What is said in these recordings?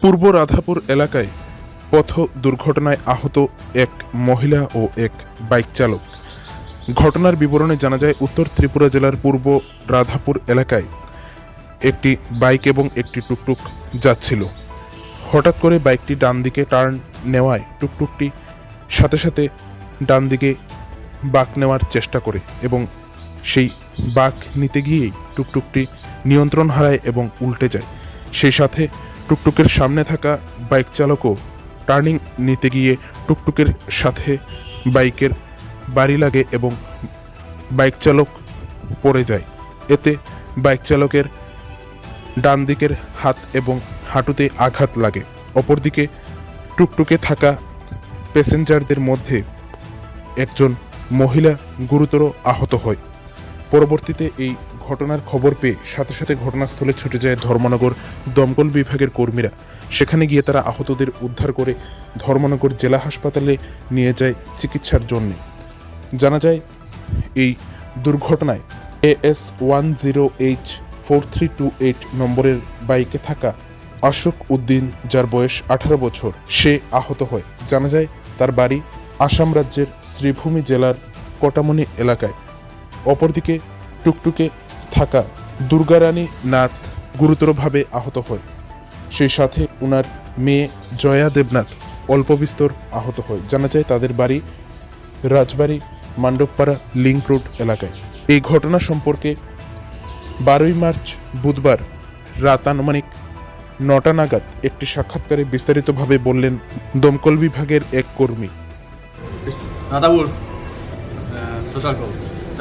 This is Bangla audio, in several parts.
পূর্ব রাধাপুর এলাকায় পথ দুর্ঘটনায় আহত এক মহিলা ও এক বাইক চালক। ঘটনার বিবরণে জানা যায়, উত্তর ত্রিপুরা জেলার পূর্ব রাধাপুর এলাকায় একটি বাইক এবং একটি টুকটুক যাচ্ছিল। হঠাৎ করে বাইকটি ডান দিকে টার্ন নেওয়ায় টুকটুকটি সাথে সাথে ডান দিকে বাঁক নেওয়ার চেষ্টা করে এবং সেই বাঁক নিতে গিয়েই টুকটুকটি নিয়ন্ত্রণ হারায় এবং উল্টে যায়। সেই সাথে টুকটুকের সামনে থাকা বাইক চালকও টার্নিং নিতে গিয়ে টুকটুকের সাথে বাইকের বাড়ি লাগে এবং বাইক চালক পড়ে যায়। এতে বাইক চালকের ডান দিকের হাত এবং হাঁটুতে আঘাত লাগে। অপরদিকে টুকটুকে থাকা প্যাসেঞ্জারদের মধ্যে একজন মহিলা গুরুতর আহত হয়। পরবর্তীতে এই ঘটনার খবর পেয়ে সাথে সাথে ঘটনাস্থলে ছুটে যায় ধর্মনগর দমকল বিভাগের কর্মীরা। সেখানে গিয়ে তারা আহতদের উদ্ধার করে ধর্মনগর জেলা হাসপাতালে নিয়ে যায় চিকিৎসার জন্যে। জানা যায়, এই দুর্ঘটনায় AS one zero H four three two eight নম্বরের বাইকে থাকা আশোক উদ্দিন, যার বয়স আঠারো বছর, সে আহত হয়। জানা যায়, তার বাড়ি আসাম রাজ্যের শ্রীভূমি জেলার কটামনি এলাকায়। অপরদিকে টুকটুকে থাকা দুর্গারানী নাথ গুরুতরভাবে আহত হয়। সেই সাথে ওনার মেয়ে জয়া দেবনাথ অল্প বিস্তর আহত হয়। জানা যায় তাদের বাড়ি রাজবাড়ি মান্ডবপাড়া লিঙ্ক রোড এলাকায়। এই ঘটনা সম্পর্কে বারোই মার্চ বুধবার রাত আনুমানিক নটা নাগাদ একটি সাক্ষাৎকারে বিস্তারিতভাবে বললেন দমকল বিভাগের এক কর্মী। সোশ্যাল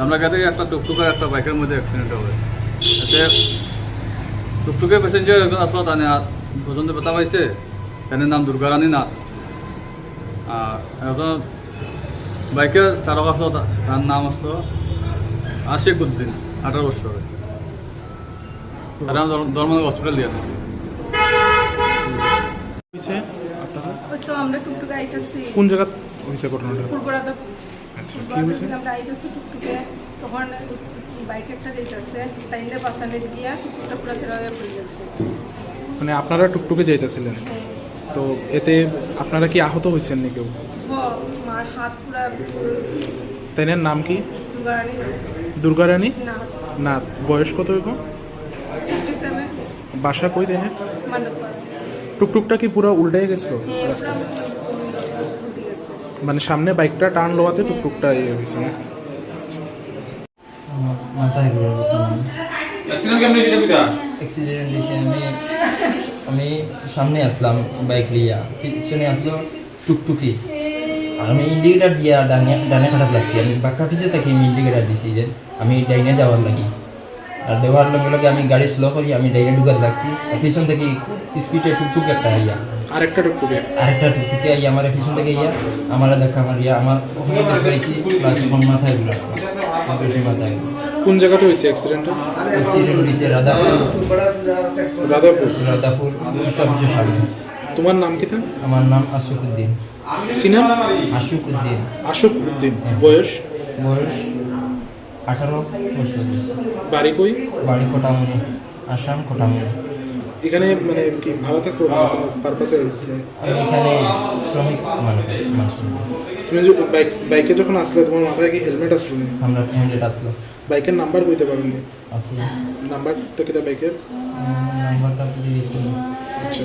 আমরা গেতে একটা টুকটুকের একটা বাইকের মধ্যে অ্যাক্সিডেন্ট হবে এতে টুকটুকের প্যাসেঞ্জার একজন আসলো তানে পর্যন্ত ব্যথা পাইছে তাদের নাম দুর্গারানী নাথ। আর একজন বাইকের চালক আসলো তার নাম আসলো আশিক উদ্দিন আঠারো বছরের তারা ধর্ম হসপিটাল দিয়ে টুকটুকে আইতেছি। কোন জায়গা? হয়েছে ঘটনাটা আচ্ছা কি হয়েছে? আমরা আইতেছি টুকটুকে। তখন বাইক একটা যাইতেছে টাইমে বাসানে গিয়া টুকটুকটা পুরো তেরা হয়ে পড়ে গেছে মানে আপনারা টুকটুকে যাইতেছিলেন? হ্যাঁ। তো এতে আপনারা কি আহত হয়েছেন নি কেউ? হ হাত পুরা তাইনের নাম কি? দুগাড়ি দুর্গারানী? না না বয়স কত হইব বাসা কই তাইনের? টুকটুকটা কি পুরো উল্টে গেছিল হ্যাঁ রাস্তা গেছে মানে সামনে বাইকটা টার্ন লোয়াতে টুকটুকটা ইয়ে হয়েছে না? মাথায় ঘুরে অ্যাক্সিডেন্ট কেমন হয়েছে এটা অ্যাক্সিডেন্ট হয়েছে আমি আমি সামনে আসলাম বাইক লিয়া। পিছনে আসলো টুকটুকি। আর আমি ইন্ডিকেটার দিয়া ডানে ডানে খাটাত লাগছি। আমি বাক্কা পিছে থাকি আমি ইন্ডিকেটার দিছি যে আমি ডাইনে যাওয়ার লাগি। আর দেওয়ার লগে লগে আমি গাড়ি স্লো করি আমি ডাইনে ঢুকাত লাগছি। পিছন থেকে খুব স্পিডে টুকটুক একটা আইয়া। আরেকটা টুকটুকে আরেকটা টুকটুকি আইয়া আমার পিছন থেকে ইয়া আমার দেখা আমার ওখানে দেখাইছি প্লাস এখন মাথায় মাথায়। কোন জায়গাতে হয়েছে অ্যাক্সিডেন্টটা অ্যাক্সিডেন্ট হয়েছে রাধাপুর। রাধাপুর? রাধাপুর পোস্ট অফিসের সামনে। তোমার নাম কি আমার নাম আশুক উদ্দিন কি নাম? আশুক উদ্দিন আশুক উদ্দিন বয়স? বয়স আঠারো বছর বাড়ি কই? বাড়ি কোটামণি আসাম কোটামণি। এখানে মানে কি ভালো থাকব পারপাসে এসেছিলে? এখানে শ্রমিক মানুষ তুমি বাইক বাইকে যখন আসলে তোমার মাথায় কি হেলমেট আসলো না আমরা হেলমেট আসলো। বাইকের নাম্বার কইতে পারবেন আসলে। নাম্বারটা কি তা বাইকের নাম্বারটা প্লিজ আচ্ছা।